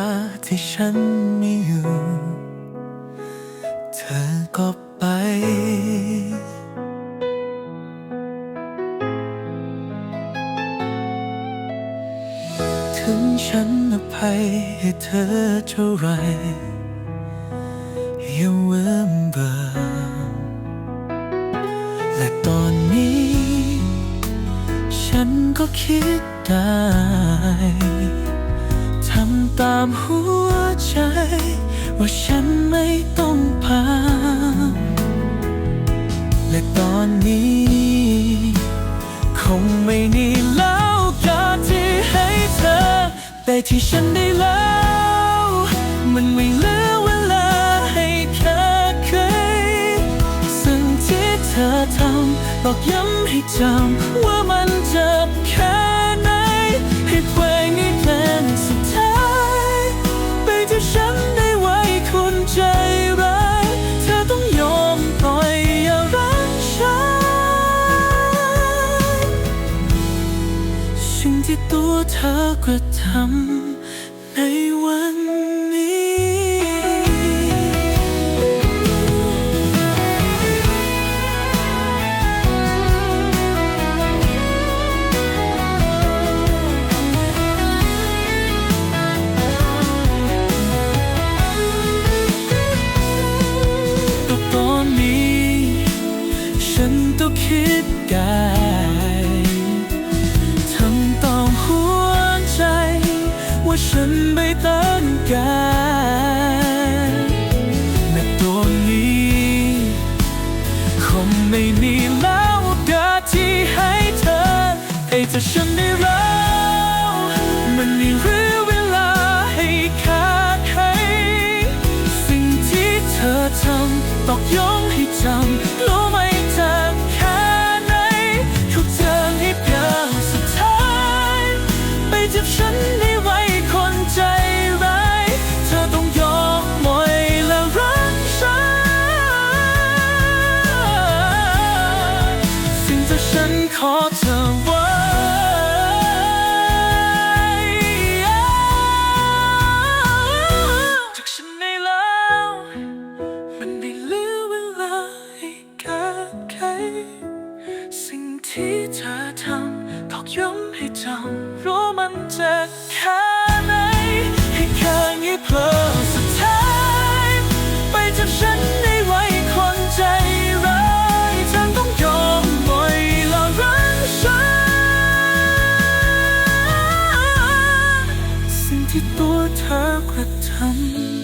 าที่ฉันไม่อยู่ เธอก็ไป ถึงฉันอภัยให้เธอเท่าไรยังเวิมเบอและตอนนี้ ฉันก็คิดได้ ตามหัวใจ ว่าฉันไม่ต้องผ่าและตอนนี้ คงไม่นีแล้วการที่ให้เธอ แต่ที่ฉันได้แล้ว มันไม่เหลือเวลาให้แค่เคยสิ่งที่เธอทำบอกย้ำให้จำว่ามันเจ็บแค่ไหนให้เพลงนี้เป็นสุด เธอกระทำในวัน ว่าฉันไม่ตั้งใจในตัวนี้คงไม่มีแล้วกาที่ให้เธอให้เธอฉันได้แล้วมันมีเรื่อเวลาให้ค่าใครสิ่งที่เธอทำตอกย้ำให้จำ ฉันขอเธอไว้จาฉันได้แล้ว มันไม่เหลือเวลาให้กับใคร สิ่งที่เธอทำตอกย้ำให้จำรู้มันจะแค่ ที่ตัวเธอกระทำ